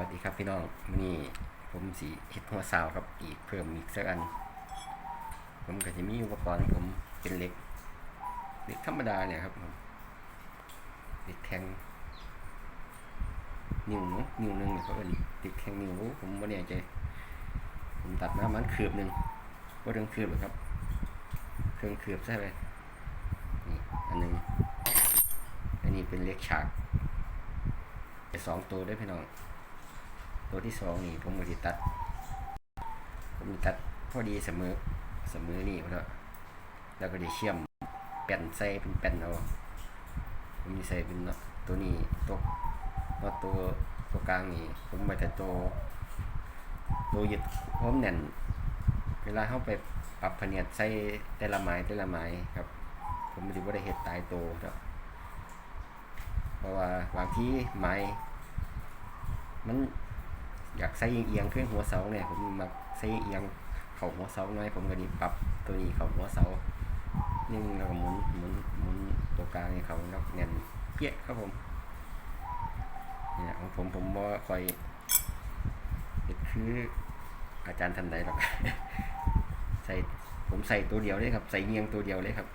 วัสดีครับพี่น้องมื้อนี้ผมสีเฮ็ดหัวซาวครับอีกเพิ่มอีกสักอัน ผมก็จะมีอุปกรณ์ผมเป็นเหล็กเหล็กธรรมดาเนี่ยครับผมเหล็กแทงนิ้วเนาะนิ้วหนึ่งเนี่ยเขาเอิ้นเหล็กแทงนิ้วผมบ่แน่ใจผมตัดมามันคืบหนึ่งบ่ถึงคืบหรอครับ เครื่องคืบใช่ไหมนี่อันหนึ่งอันนี้เป็นเล็กฉากสองตัวได้พี่น้อง ตัวที่สองนี่ผมก็จะตัด ผมตัดพอดีเสมอเสมอนี่พอแล้วแล้วก็จะเชื่อมแป้นใส่เป็นแป้นเอาผมจะใส่เป็นเนาะตัวนี้ตัวเนาะตัวตัวกลางนี่ผมไปแต่ตัวตัวยึดผมแน่น เวลาเข้าไปปรับพเนียดใส่แต่ละไม้แต่ละไม้ครับ ผมจะว่าได้เห็ดตายโตวครับเพราะว่าบางที่ไม้มัน อยากใส่เอียงๆขึ้นหัวเสาเนี่ยผมมักใส่เอียงเข่าหัวเสาหน่อยผมก็ดีปรับตัวนี้เข่าหัวเสานิ่งแล้วก็หมุนหมุนหมุนตัวกลางให้เขาแล้วแน่นเปี้ยครับผมเนี่ยของผมผมว่าคอยเฮ็ดคืออาจารย์ทันใดหรอกใส่ผมใส่ตัวเดียวเลยครับ ใส่เงียงตัวเดียวเลยครับ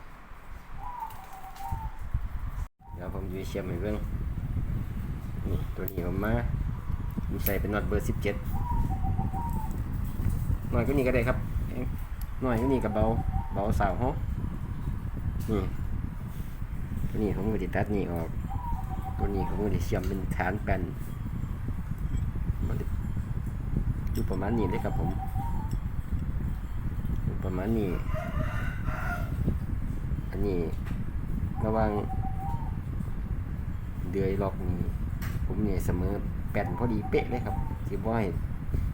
เดี๋ยวผมจะเชื่อมให้เบิ่งนี่ตัวนี้ผมมา ผมใส่เป็นน็อตเบอร์สิบเจ็ดหน่อยก็นี่ก็ได้ครับหน่อยก็นี่กับเบาเบาสาวฮะนี่ตัวนี้ผมก็จะตัดนี่ออก ตัวนี้ผมก็จะเชื่อมเป็นฐานแป้นมันจะอยู่ประมาณนี้เลยครับผมอยู่ประมาณนี้ อันนี้ระหว่างเดือยล็อกนี้ผมเนี่ยเสมอ แป้นพอดีเป๊ะเลยครับสิบ่ให้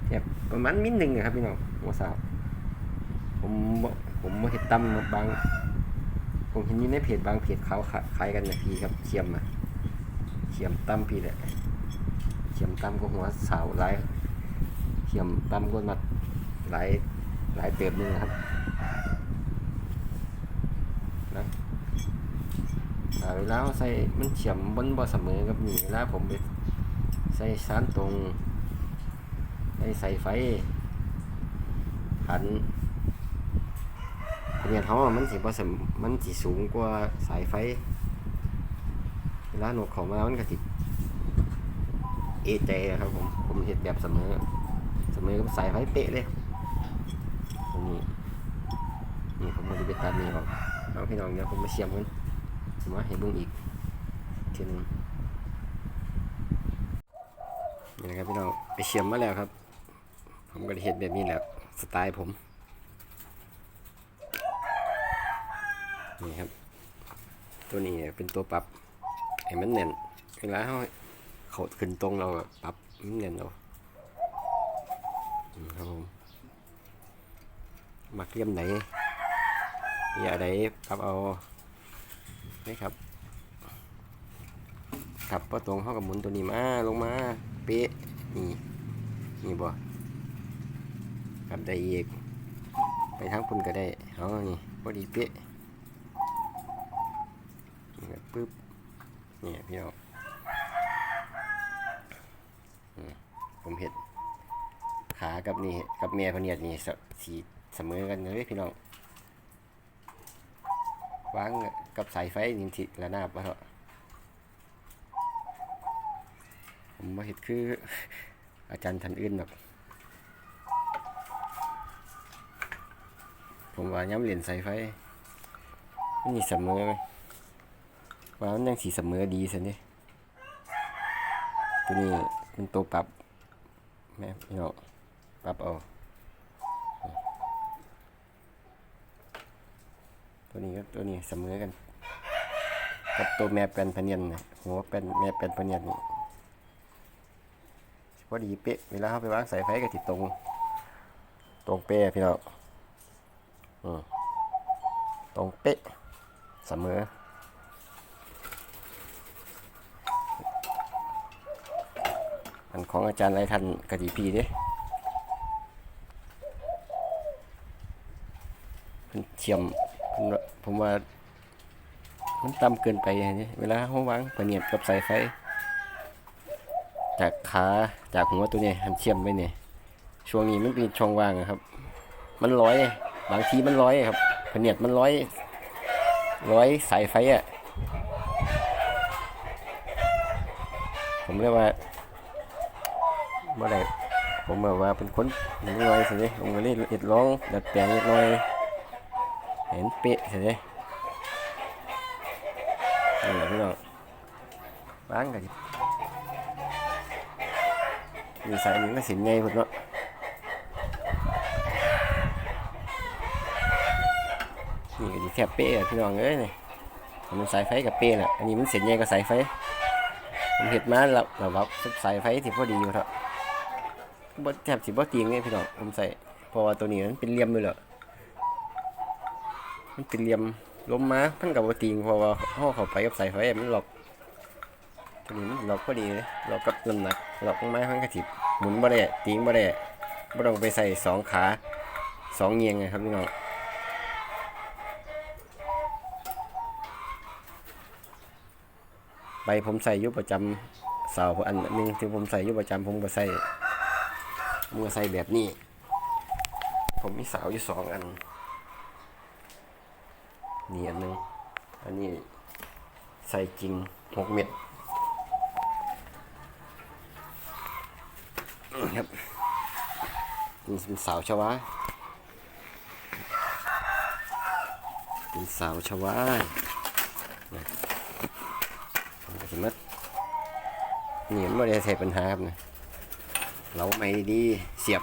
แบบประมาณมิลหนึ่งครับพี่น้องหัวสาวผมผมเห็ดตั้มบาง ผมเห็นอยู่ในเพจบางเพจเขาขาขายกันนะพี่ครับเชียมอะเชียมตั้มพี่แหละเชียมตั้มก็หัวสาวหลายเชียมตั้มก็มาหลายหลายเติบหนึงครับนะอ่าเวลาใส่มันเฉียมบนบ่เสมอกับนี่เวลาผมไป ใส่สารตรงใส่ใส่ไฟขันเนี่ยเขาอะมันสิบ่สมมันสิสูงกว่าสายไฟเวลาหนวกเขามามันก็สิเอเจครับผม ผมเห็นแบบเสมอ เสมอกับสายไฟเป๊ะเลยตรงนี้นี่ผมมาดูไปตัดนี่ออกเอาพี่น้องเดี๋ยวผมมาเชื่อมกันมาให้เบิ่งอีกทีนึง นี่นะครับพี่น้องไปเชื่อมมาแล้วครับ ผมก็เห็นแบบนี้แหละสไตล์ผมนี่ครับ ตัวนี้เป็นตัวปรับให้มันแน่นเวลาเขาเขาขึ้นตรงเราปรับมันแน่นเอาครับผมมักเลี่ยมไหนอย่าใดปรับเอานี่ครับ ขับพอตรงเข้ากับหมุนตัวนี้มาลงมา เป๊ะนี่นี่บ่ครับได้อีกไปทั้งคุณก็ได้เอานี่พอดีเป๊ะนี่ครับปึ๊บนี่พี่น้องผมเห็ดขากับนี่กับเมียพเนียดนี่สสีเสมอกันเลยพี่น้องวางกับสายไฟนินทิระนาบวะเถอะ ผมมาเห็ดคืออาจารย์ทันอื่นหรอกผมว่าย้ำเหรียญใสายไฟนี่เสมอไหมว่ามันยังสีเสมอดีสินี่ตัวนี้เป็นตัวปรับแม่พี่น้องปรับเอาตัวนี้ก็ตัวนี้เสมอกันกับตัวแม่เป็นพเนียนนะหัวเป็นแม่เป็นพเนียนนี่ พอดีเป๊ะเวลาเขาไปวางสายไฟก็ติดตรง ตรงเป๊ะพี่น้องตรงเป๊ะเสมออันของอาจารย์ไรทันกะดีพีเด้เพิ่นเฉียมเพิ่นผมว่า มันต่ำเกินไปนนี้เวลาเขาวางประเนียดกับสายไฟ จากขาจากหัวตัวนี้หันเชื่อมไปเนี่ยช่วงนี้มันเป็นช่องว่างอะครับ มันร้อย บางทีมันร้อยครับพเนียดมันร้อย ร้อยสายไฟอะผมเรียกว่าเมื่อไรผมแบบว่าเป็นคนหนึ่งน้อยสิเนี่ยผมก็เลยเอ็ดร้องดัดแปลงนิดหน่อยเห็นเป๊ะสิเนี่ยนี่แหละพี่น้องบ้างกัน มีสายนึ่งก็สินไงพุ่นเนาะนี่ก็ดีแทบเป๊ะอะพี่น้องเอ้ยนี่มันสายไฟกับเป๊ะแหละอันนี้มันเสียนไงกับสายไฟผมเห็ดมาแล้วแล้วแบบสายไฟที่พอดีอยู่เถอะบ่แทบสิบ่ตีงเนี่ยพี่น้องผมใส่เพราะว่าตัวนี้มันเป็นเหลี่ยมอยู่แล้วมันเป็นเหลี่ยมล้มมามันกับบ่ตีงเพราะว่าห่อเข้าไปกับสายไฟมันหลอก ตัวนี้มันหลอกพอดีเลยหลอกกับน้ำหนักหลอกไม้มันกระถิบหมุนบ่ได้ตีงบ่ได้บ่ต้องไปใส่สองขาสองเงียงไงครับพี่น้องใบผมใส่ยุบประจำเสาอันนึงที่ผมใส่ยุบประจำผมก็ใส่ผมก็ใส่แบบนี้ ผมมีเสาอยู่สองอันนี่อันนึงอันนี้ใส่จริงหกเม็ด ครับเป็นสาวชวาเป็นสาวชวานะเห็นไหมนี่มันไม่ได้ใส่ปัญหาครับนะเราไม่ดีเสียบ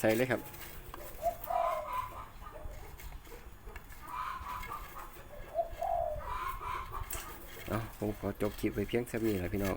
ใส่เลยครับเอาผมขอจบคลิปไว้เพียงเท่านี้แหละพี่น้อง